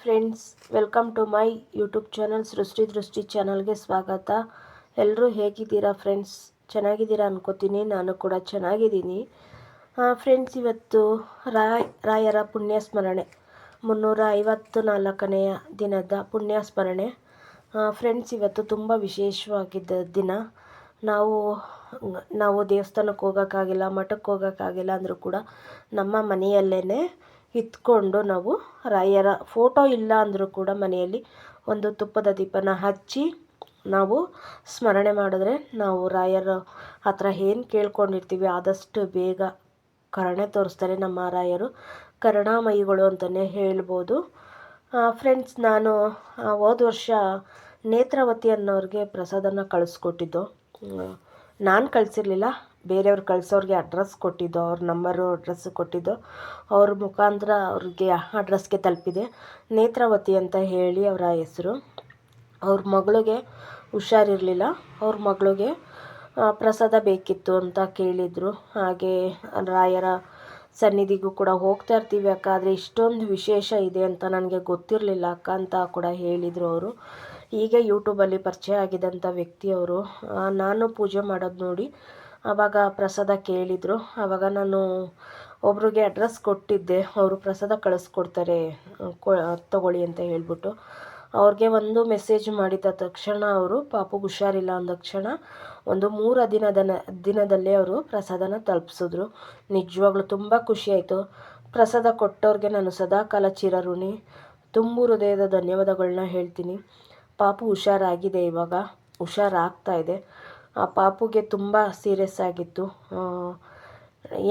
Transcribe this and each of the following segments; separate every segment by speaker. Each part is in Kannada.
Speaker 1: Friends, welcome to my YouTube channel Srishti Drishti ಚಾನಲ್ಗೆ ಸ್ವಾಗತ. ಎಲ್ಲರೂ ಹೇಗಿದ್ದೀರಾ ಫ್ರೆಂಡ್ಸ್? ಚೆನ್ನಾಗಿದ್ದೀರಾ ಅನ್ಕೋತೀನಿ, ನಾನು ಕೂಡ ಚೆನ್ನಾಗಿದ್ದೀನಿ. ಫ್ರೆಂಡ್ಸ್, ಇವತ್ತು ರಾಯ್, ರಾಯರ ಪುಣ್ಯ ಸ್ಮರಣೆ ಮುನ್ನೂರ ಐವತ್ತು ನಾಲ್ಕನೆಯ ದಿನದ ಪುಣ್ಯ ಸ್ಮರಣೆ ಫ್ರೆಂಡ್ಸ್, ಇವತ್ತು ತುಂಬ ವಿಶೇಷವಾಗಿದ್ದ ದಿನ. ನಾವು ನಾವು ದೇವಸ್ಥಾನಕ್ಕೆ ಹೋಗೋಕ್ಕಾಗಿಲ್ಲ, ಮಠಕ್ಕೆ ಹೋಗೋಕ್ಕಾಗಿಲ್ಲ ಅಂದರೂ ಕೂಡ ನಮ್ಮ ಮನೆಯಲ್ಲೇ ಇತ್ಕೊಂಡು ನಾವು ರಾಯರ ಫೋಟೋ ಇಲ್ಲ ಅಂದರೂ ಕೂಡ ಮನೆಯಲ್ಲಿ ಒಂದು ತುಪ್ಪದ ದೀಪನ ಹಚ್ಚಿ ನಾವು ಸ್ಮರಣೆ ಮಾಡಿದ್ರೆ ನಾವು ರಾಯರ ಹತ್ರ ಏನು ಕೇಳ್ಕೊಂಡಿರ್ತೀವಿ ಆದಷ್ಟು ಬೇಗ ಕರುಣೆ ತೋರಿಸ್ತಾರೆ ನಮ್ಮ ರಾಯರು. ಕರುಣಾಮಯಿಗಳು ಅಂತಲೇ ಹೇಳ್ಬೋದು. ಫ್ರೆಂಡ್ಸ್ ನಾನು ಹೋದ ವರ್ಷ ನೇತ್ರಾವತಿ ಅನ್ನೋರಿಗೆ ಪ್ರಸಾದನ ಕಳಿಸ್ಕೊಟ್ಟಿದ್ದು. ನಾನು ಕಳಿಸಿರ್ಲಿಲ್ಲ. ಬೇರೆಯವ್ರು ಕಳಿಸೋರಿಗೆ ಅಡ್ರೆಸ್ ಕೊಟ್ಟಿದ್ದು, ಅವ್ರ ನಂಬರು ಅಡ್ರೆಸ್ಸು ಕೊಟ್ಟಿದ್ದು, ಅವ್ರ ಮುಖಾಂತರ ಅವ್ರಿಗೆ ಅಡ್ರೆಸ್ಗೆ ತಲುಪಿದೆ. ನೇತ್ರಾವತಿ ಅಂತ ಹೇಳಿ ಅವರ ಹೆಸರು. ಅವ್ರ ಮಗಳಿಗೆ ಹುಷಾರಿರಲಿಲ್ಲ. ಅವ್ರ ಮಗಳಿಗೆ ಪ್ರಸಾದ ಬೇಕಿತ್ತು ಅಂತ ಕೇಳಿದರು. ಹಾಗೆ ರಾಯರ ಸನ್ನಿಧಿಗೂ ಕೂಡ ಹೋಗ್ತಾ ಇರ್ತೀವಿ ಅಕ್ಕ. ಆದರೆ ಇಷ್ಟೊಂದು ವಿಶೇಷ ಇದೆ ಅಂತ ನನಗೆ ಗೊತ್ತಿರಲಿಲ್ಲ. ಅಕ್ಕ ಅಂತ ಕೂಡ ಹೇಳಿದರು ಅವರು. ಹೀಗೆ ಯೂಟ್ಯೂಬಲ್ಲಿ ಪರಿಚಯ ಆಗಿದ್ದಂಥ ವ್ಯಕ್ತಿಯವರು ನಾನು ಪೂಜೆ ಮಾಡೋದು ನೋಡಿ ಆವಾಗ ಪ್ರಸಾದ ಕೇಳಿದರು. ಆವಾಗ ನಾನು ಒಬ್ರಿಗೆ ಅಡ್ರೆಸ್ ಕೊಟ್ಟಿದ್ದೆ. ಅವರು ಪ್ರಸಾದ ಕಳಿಸ್ಕೊಡ್ತಾರೆ, ಕೊ ತಗೊಳ್ಳಿ ಅಂತ ಹೇಳ್ಬಿಟ್ಟು. ಅವ್ರಿಗೆ ಒಂದು ಮೆಸೇಜ್ ಮಾಡಿದ ತಕ್ಷಣ ಅವರು, ಪಾಪು ಹುಷಾರಿಲ್ಲ ಅಂದ ತಕ್ಷಣ ಒಂದು ಮೂರು ದಿನದ ದಿನದಲ್ಲೇ ಅವರು ಪ್ರಸಾದನ ತಲುಪಿಸಿದ್ರು. ನಿಜವಾಗ್ಲೂ ತುಂಬ ಖುಷಿಯಾಯಿತು ಪ್ರಸಾದ ಕೊಟ್ಟವ್ರಿಗೆ ನಾನು ಸದಾಕಾಲ ಚಿರಋಣಿ. ತುಂಬ ಹೃದಯದ ಧನ್ಯವಾದಗಳನ್ನ ಹೇಳ್ತೀನಿ. ಪಾಪು ಹುಷಾರಾಗಿದೆ ಇವಾಗ. ಹುಷಾರಾಗ್ತಾ ಇದೆ. ಆ ಪಾಪುಗೆ ತುಂಬ ಸೀರಿಯಸ್ ಆಗಿತ್ತು.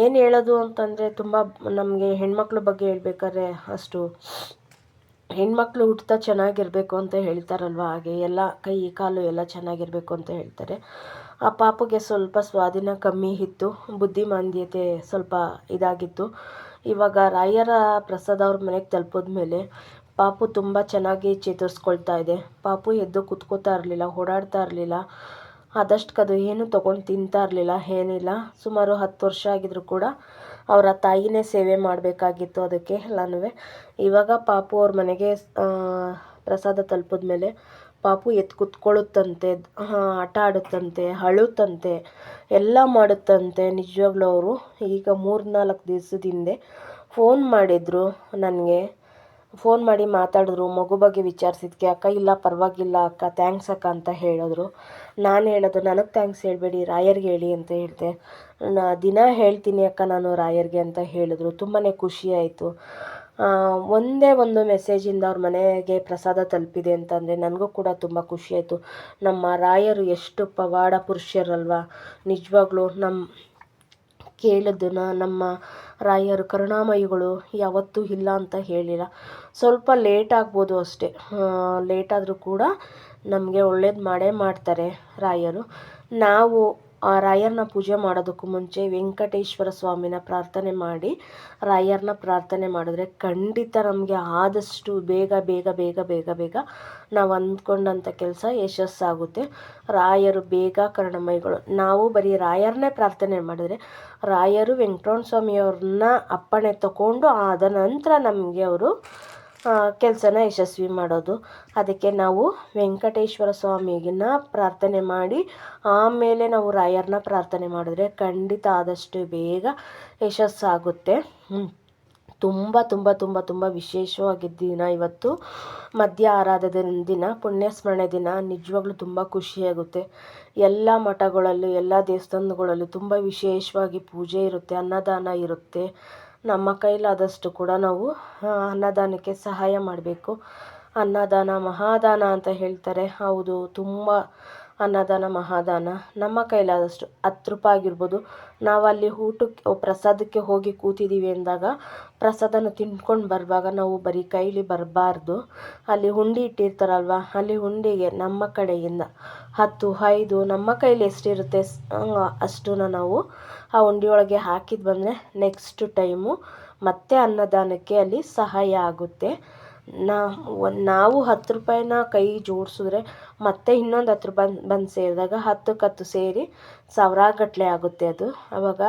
Speaker 1: ಏನು ಹೇಳೋದು ಅಂತಂದರೆ ತುಂಬ ನಮಗೆ ಹೆಣ್ಮಕ್ಳ ಬಗ್ಗೆ ಹೇಳ್ಬೇಕಾದ್ರೆ ಅಷ್ಟು ಹೆಣ್ಮಕ್ಳು ಹುಟ್ತಾ ಚೆನ್ನಾಗಿರಬೇಕು ಅಂತ ಹೇಳ್ತಾರಲ್ವ? ಹಾಗೆ ಎಲ್ಲ ಕೈ, ಕಾಲು ಎಲ್ಲ ಚೆನ್ನಾಗಿರಬೇಕು ಅಂತ ಹೇಳ್ತಾರೆ. ಆ ಪಾಪುಗೆ ಸ್ವಲ್ಪ ಸ್ವಾಧೀನ ಕಮ್ಮಿ ಇತ್ತು. ಬುದ್ಧಿಮಾಂದ್ಯತೆ ಸ್ವಲ್ಪ ಇದಾಗಿತ್ತು. ಇವಾಗ ರಾಯರ ಪ್ರಸಾದ ಅವ್ರ ಮನೆಗೆ ತಲುಪಿದ ಮೇಲೆ ಪಾಪು ತುಂಬ ಚೆನ್ನಾಗಿ ಚೇತರಿಸ್ಕೊಳ್ತಾ ಇದೆ. ಪಾಪು ಎದ್ದು ಕುತ್ಕೋತಾ ಇರಲಿಲ್ಲ, ಓಡಾಡ್ತಾ ಇರಲಿಲ್ಲ. ಆದಷ್ಟು ಏನು ತೊಗೊಂಡು ತಿಂತಾ ಇರಲಿಲ್ಲ, ಏನಿಲ್ಲ. ಸುಮಾರು ಹತ್ತು ವರ್ಷ ಆಗಿದ್ರು ಕೂಡ ಅವರ ತಾಯಿನೇ ಸೇವೆ ಮಾಡಬೇಕಾಗಿತ್ತು ಅದಕ್ಕೆ ಎಲ್ಲನೂ ಇವಾಗ ಪಾಪು ಅವ್ರ ಮನೆಗೆ ಪ್ರಸಾದ ತಲುಪಿದ ಮೇಲೆ ಪಾಪು ಎತ್ತು ಕುತ್ಕೊಳ್ಳುತ್ತಂತೆ ಆಟ ಆಡುತ್ತಂತೆ, ಅಳುತ್ತಂತೆ, ಎಲ್ಲ ಮಾಡುತ್ತಂತೆ ನಿಜವಾಗ್ಲೂ ಅವರು. ಈಗ ಮೂರು ನಾಲ್ಕು ಫೋನ್ ಮಾಡಿದರು ನನಗೆ. ಫೋನ್ ಮಾಡಿ ಮಾತಾಡಿದ್ರು, ಮಗು ಬಗ್ಗೆ ವಿಚಾರಿಸಿದ್ಕೆ, ಅಕ್ಕ ಇಲ್ಲ, ಪರವಾಗಿಲ್ಲ, ಅಕ್ಕ ಥ್ಯಾಂಕ್ಸ್ ಅಕ್ಕ ಅಂತ ಹೇಳಿದ್ರು. ನಾನು ಹೇಳೋದು, ನನಗೆ ಥ್ಯಾಂಕ್ಸ್ ಹೇಳಬೇಡಿ, ರಾಯರ್ಗೆ ಹೇಳಿ ಅಂತ ಹೇಳಿದೆ ನಾ, ದಿನ ಹೇಳ್ತೀನಿ ಅಕ್ಕ ನಾನು ರಾಯರ್ಗೆ ಅಂತ ಹೇಳಿದ್ರು. ತುಂಬಾ ಖುಷಿಯಾಯಿತು ಒಂದೇ ಒಂದು ಮೆಸೇಜಿಂದ ಅವ್ರ ಮನೆಗೆ ಪ್ರಸಾದ ತಲುಪಿದೆ ಅಂತಂದರೆ ನನಗೂ ಕೂಡ ತುಂಬ ಖುಷಿಯಾಯಿತು ನಮ್ಮ ರಾಯರು ಎಷ್ಟು ಪವಾಡ ಪುರುಷರಲ್ವ. ನಿಜವಾಗ್ಲೂ ನಮ್ಮ ಕೇಳಿದ್ದನ್ನ ನಮ್ಮ ರಾಯರು, ಕರುಣಾಮಯಿಗಳು ಯಾವತ್ತೂ ಇಲ್ಲ ಅಂತ ಹೇಳಿಲ್ಲ. ಸ್ವಲ್ಪ ಲೇಟ್ ಆಗ್ಬೋದು ಅಷ್ಟೇ. ಲೇಟಾದರೂ ಕೂಡ ನಮಗೆ ಒಳ್ಳೇದು ಮಾಡೇ ಮಾಡ್ತಾರೆ ರಾಯರು. ನಾವು ರಾಯರನ್ನ ಪೂಜೆ ಮಾಡೋದಕ್ಕೂ ಮುಂಚೆ ವೆಂಕಟೇಶ್ವರ ಸ್ವಾಮಿನ ಪ್ರಾರ್ಥನೆ ಮಾಡಿ ರಾಯರನ್ನ ಪ್ರಾರ್ಥನೆ ಮಾಡಿದ್ರೆ ಖಂಡಿತ ನಮಗೆ ಆದಷ್ಟು ಬೇಗ ಬೇಗ ಬೇಗ ಬೇಗ ಬೇಗ ನಾವು ಅಂದ್ಕೊಂಡಂಥ ಕೆಲಸ ಯಶಸ್ಸಾಗುತ್ತೆ. ರಾಯರು ಬೇಗ ಕರುಣಮಯಿಗಳು ನಾವು ಬರೀ ರಾಯರನ್ನೇ ಪ್ರಾರ್ಥನೆ ಮಾಡಿದ್ರೆ ರಾಯರು ವೆಂಕಟರಮಣ ಸ್ವಾಮಿಯವ್ರನ್ನ ಅಪ್ಪಣೆ ತಗೊಂಡು ಆದ ನಂತರ ನಮಗೆ ಅವರು ಕೆಲಸನ ಯಶಸ್ವಿ ಮಾಡೋದು. ಅದಕ್ಕೆ ನಾವು ವೆಂಕಟೇಶ್ವರ ಸ್ವಾಮಿಗಿನ ಪ್ರಾರ್ಥನೆ ಮಾಡಿ, ಆಮೇಲೆ ನಾವು ರಾಯರನ್ನ ಪ್ರಾರ್ಥನೆ ಮಾಡಿದ್ರೆ ಖಂಡಿತ ಆದಷ್ಟು ಬೇಗ ಯಶಸ್ಸಾಗುತ್ತೆ. ತುಂಬ ತುಂಬ ತುಂಬ ತುಂಬ ವಿಶೇಷವಾಗಿದ್ದ ದಿನ ಇವತ್ತು. ಮಧ್ಯ ಆರಾಧದ ದಿನ ಪುಣ್ಯ ಸ್ಮರಣೆ ದಿನ. ನಿಜವಾಗ್ಲೂ ತುಂಬ ಖುಷಿಯಾಗುತ್ತೆ. ಎಲ್ಲ ಮಠಗಳಲ್ಲೂ, ಎಲ್ಲ ದೇವಸ್ಥಾನಗಳಲ್ಲೂ ತುಂಬ ವಿಶೇಷವಾಗಿ ಪೂಜೆ ಇರುತ್ತೆ, ಅನ್ನದಾನ ಇರುತ್ತೆ. ನಮ್ಮ ಕೈಲಾದಷ್ಟು ಕೂಡ ನಾವು ಅನ್ನದಾನಕ್ಕೆ ಸಹಾಯ ಮಾಡಬೇಕು. ಅನ್ನದಾನ ಮಹಾದಾನ ಅಂತ ಹೇಳ್ತಾರೆ. ಹೌದು ತುಂಬ ಅನ್ನದಾನ, ಮಹಾದಾನ, ನಮ್ಮ ಕೈಲಾದಷ್ಟು ಹತ್ತು ರೂಪಾಯಿ ಆಗಿರ್ಬೋದು ನಾವು ಅಲ್ಲಿ ಊಟಕ್ಕೆ ಪ್ರಸಾದಕ್ಕೆ ಹೋಗಿ ಕೂತಿದ್ದೀವಿ ಅಂದಾಗ ಪ್ರಸಾದನ ತಿಂದ್ಕೊಂಡು ಬರುವಾಗ ನಾವು ಬರೀ ಕೈಲಿ ಬರಬಾರ್ದು. ಅಲ್ಲಿ ಹುಂಡಿ ಇಟ್ಟಿರ್ತಾರಲ್ವ, ಅಲ್ಲಿ ಹುಂಡಿಗೆ ನಮ್ಮ ಕಡೆಯಿಂದ ಹತ್ತು, ಐದು, ನಮ್ಮ ಕೈಲಿ ಎಷ್ಟಿರುತ್ತೆ ಅಷ್ಟನ್ನ ನಾವು ಆ ಹುಂಡಿಯೊಳಗೆ ಹಾಕಿದ್ದು ಬಂದರೆ ನೆಕ್ಸ್ಟ್ ಟೈಮು ಮತ್ತೆ ಅನ್ನದಾನಕ್ಕೆ ಅಲ್ಲಿ ಸಹಾಯ ಆಗುತ್ತೆ. ನಾವು ಹತ್ತು ರೂಪಾಯಿನ ಕೈ ಜೋಡಿಸಿದ್ರೆ ಮತ್ತೆ ಇನ್ನೊಂದು ಹತ್ತು ರೂಪಾಯಿ ಬಂದು ಸೇರಿದಾಗ ಹತ್ತಕ್ಕೆ ಹತ್ತು ಸೇರಿ ಸಾವಿರಗಟ್ಟಲೆ ಆಗುತ್ತೆ ಅದು. ಅವಾಗ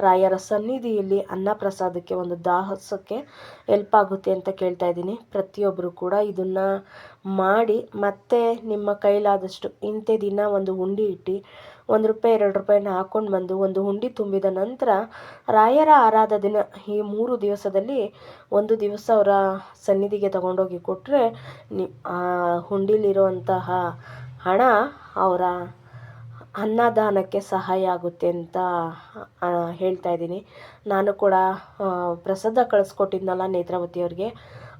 Speaker 1: ರಾಯರ ಸನ್ನಿಧಿಯಲ್ಲಿ ಅನ್ನ ಪ್ರಸಾದಕ್ಕೆ ಒಂದು ದಾಹಸಕ್ಕೆ ಹೆಲ್ಪ್ ಆಗುತ್ತೆ ಅಂತ ಕೇಳ್ತಾ ಇದ್ದೀನಿ. ಪ್ರತಿಯೊಬ್ಬರು ಕೂಡ ಇದನ್ನು ಮಾಡಿ ಮತ್ತೆ ನಿಮ್ಮ ಕೈಲಾದಷ್ಟು ಇಂಥ ದಿನ ಒಂದು ಹುಂಡಿ ಇಟ್ಟು ಒಂದು ರೂಪಾಯಿ, ಎರಡು ರೂಪಾಯಿನ ಹಾಕ್ಕೊಂಡು ಬಂದು ಒಂದು ಹುಂಡಿ ತುಂಬಿದ ನಂತರ ರಾಯರ ಆರಾಧ ದಿನ ಈ ಮೂರು ದಿವಸದಲ್ಲಿ ಒಂದು ದಿವಸ ಅವರ ಸನ್ನಿಧಿಗೆ ತಗೊಂಡೋಗಿ ಕೊಟ್ಟರೆ ನಿ, ಆ ಹುಂಡಿಲಿರುವಂತಹ ಹಣ ಅವರ ಅನ್ನದಾನಕ್ಕೆ ಸಹಾಯ ಆಗುತ್ತೆ ಅಂತ ಹೇಳ್ತಾ ಇದ್ದೀನಿ. ನಾನು ಕೂಡ ಪ್ರಸಾದ ಕಳಿಸ್ಕೊಟ್ಟಿದ್ನಲ್ಲ ನೇತ್ರಾವತಿ ಅವ್ರಿಗೆ.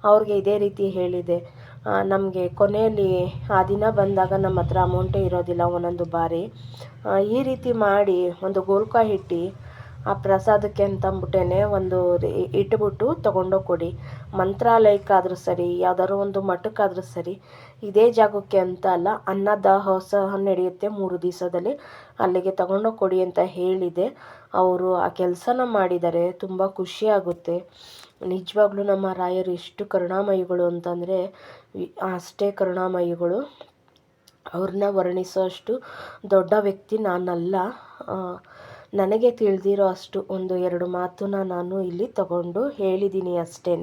Speaker 1: ಅವ್ರಿಗೆ ಇದೇ ರೀತಿ ಹೇಳಿದೆ. ನಮಗೆ ಕೊನೆಯಲ್ಲಿ ಆ ದಿನ ಬಂದಾಗ ನಮ್ಮ ಹತ್ರ ಅಮೌಂಟೇ ಇರೋದಿಲ್ಲ ಒಂದೊಂದು ಬಾರಿ. ಈ ರೀತಿ ಮಾಡಿ ಒಂದು ಗೋಲ್ಕ ಇಟ್ಟು ಆ ಪ್ರಸಾದಕ್ಕೆ ಅಂತಂದ್ಬಿಟ್ಟೇ ಒಂದು ಇಟ್ಬಿಟ್ಟು ತೊಗೊಂಡೋಗಿ ಕೊಡಿ. ಮಂತ್ರಾಲಯಕ್ಕಾದರೂ ಸರಿ, ಯಾವ್ದಾದ್ರು ಒಂದು ಮಠಕ್ಕಾದರೂ ಸರಿ, ಇದೇ ಜಾಗಕ್ಕೆ ಅಂತ ಅಲ್ಲ ಅನ್ನದಾಸೋಹ ನಡೆಯುತ್ತೆ ಮೂರು ದಿವಸದಲ್ಲಿ. ಅಲ್ಲಿಗೆ ತಗೊಂಡೋಗಿ ಕೊಡಿ ಅಂತ ಹೇಳಿದೆ. ಅವರು ಆ ಕೆಲಸನ ಮಾಡಿದ್ದಾರೆ, ತುಂಬ ಖುಷಿಯಾಗುತ್ತೆ ನಿಜವಾಗ್ಲೂ ನಮ್ಮ ರಾಯರು ಎಷ್ಟು ಕರುಣಾಮಯಿಗಳು ಅಂತಂದರೆ, ಅಷ್ಟೇ ಕರುಣಾಮಯಿಗಳು. ಅವ್ರನ್ನ ವರ್ಣಿಸೋಷ್ಟು ದೊಡ್ಡ ವ್ಯಕ್ತಿ ನಾನಲ್ಲ. ನನಗೆ ತಿಳಿದಿರೋ ಅಷ್ಟು ಒಂದು ಎರಡು ಮಾತನ್ನ ನಾನು ಇಲ್ಲಿ ತಗೊಂಡು ಹೇಳಿದ್ದೀನಿ ಅಷ್ಟೇ